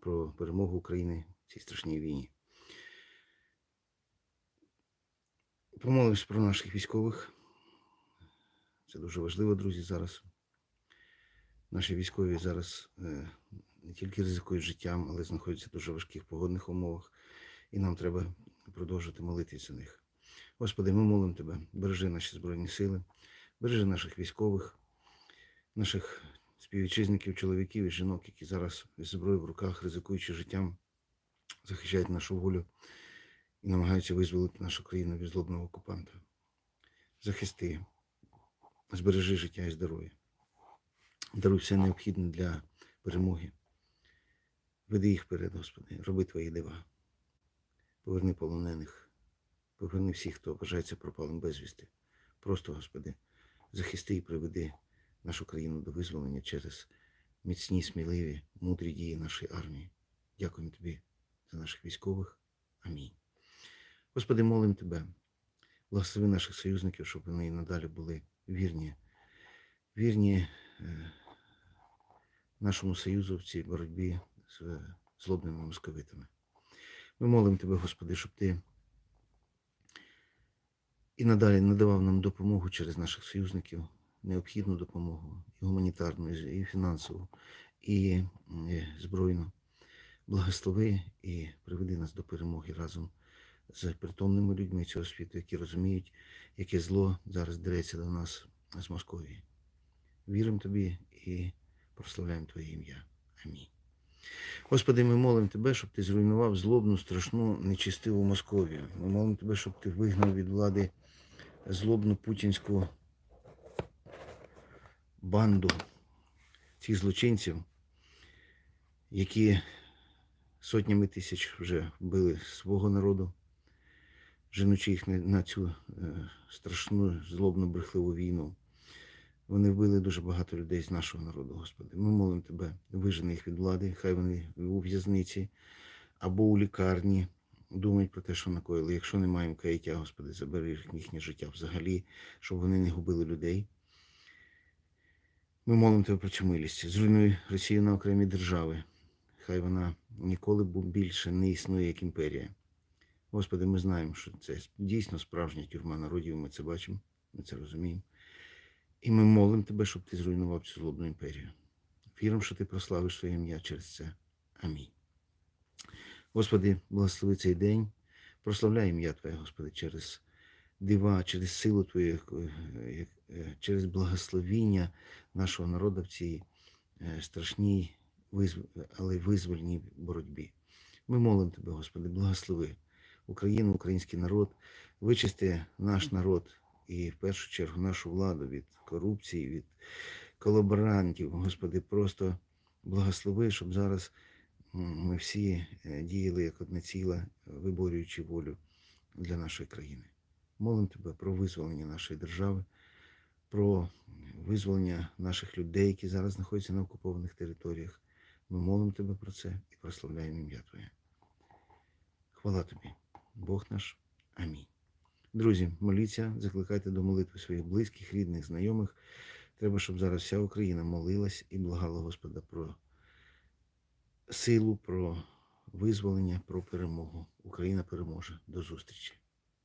про перемогу України в цій страшній війні. Помолився про наших військових. Це дуже важливо, друзі, зараз. Наші військові зараз е, не тільки ризикують життям, але знаходяться в дуже важких погодних умовах, і нам треба продовжувати молитися за них. Господи, ми молимо Тебе, бережи наші Збройні сили, бережи наших військових, наших співвітчизників, чоловіків і жінок, які зараз зі зброєю в руках, ризикуючи життям, захищають нашу волю і намагаються визволити нашу країну від злобного окупанта. Захисти, збережи життя і здоров'я. Даруй все необхідне для перемоги. Веди їх вперед, Господи, роби Твої дива. Поверни полонених, поверни всіх, хто вважається пропалим безвісти. Просто, Господи, захисти і приведи нашу країну до визволення через міцні, сміливі, мудрі дії нашої армії. Дякуємо Тобі за наших військових. Амінь. Господи, молимо Тебе, благослови наших союзників, щоб вони і надалі були вірні, вірні е, нашому союзу в цій боротьбі з е, злобними московитами. Ми молимо Тебе, Господи, щоб Ти і надалі надавав нам допомогу через наших союзників, необхідну допомогу, і гуманітарну, і фінансову, і збройну. Благослови і приведи нас до перемоги разом з притомними людьми цього світу, які розуміють, яке зло зараз дереться до нас з Московії. Віримо Тобі і прославляємо Твоє ім'я. Амінь. Господи, ми молимо Тебе, щоб Ти зруйнував злобну, страшну, нечистиву Московію. Ми молимо Тебе, щоб Ти вигнав від влади злобну путінську банду цих злочинців, які сотнями тисяч вже вбили свого народу, женучи їх на- цю е, страшну злобну брехливу війну. Вони вбили дуже багато людей з нашого народу, Господи. Ми молимо Тебе, вижени їх від влади, хай вони у в'язниці або у лікарні думають про те, що накоїли. Якщо не маємо каяття, Господи, забери їхнє життя взагалі, щоб вони не губили людей. Ми молимо Тебе про цю милість. Зруйнуй Росію на окремі держави. Хай вона ніколи більше не існує як імперія. Господи, ми знаємо, що це дійсно справжня тюрма народів, ми це бачимо, ми це розуміємо. І ми молимо Тебе, щоб ти зруйнував цю злобну імперію. Віримо, що ти прославиш своє ім'я через це. Амінь. Господи, благослови цей день. Прославляй ім'я Твоє, Господи, через дива, через силу Твою, е, е, через благословіння нашого народу в цій е, страшній, але визвольній боротьбі. Ми молимо Тебе, Господи, благослови Україну, український народ, вичисти наш народ і в першу чергу нашу владу від корупції, від колаборантів. Господи, просто благослови, щоб зараз ми всі діяли як одне ціле, виборюючи волю для нашої країни. Молимо Тебе про визволення нашої держави, про визволення наших людей, які зараз знаходяться на окупованих територіях. Ми молимо Тебе про це і прославляємо ім'я Твоє. Хвала Тобі, Бог наш. Амінь. Друзі, моліться, закликайте до молитви своїх близьких, рідних, знайомих. Треба, щоб зараз вся Україна молилась і благала Господа про силу, про визволення, про перемогу. Україна переможе. До зустрічі.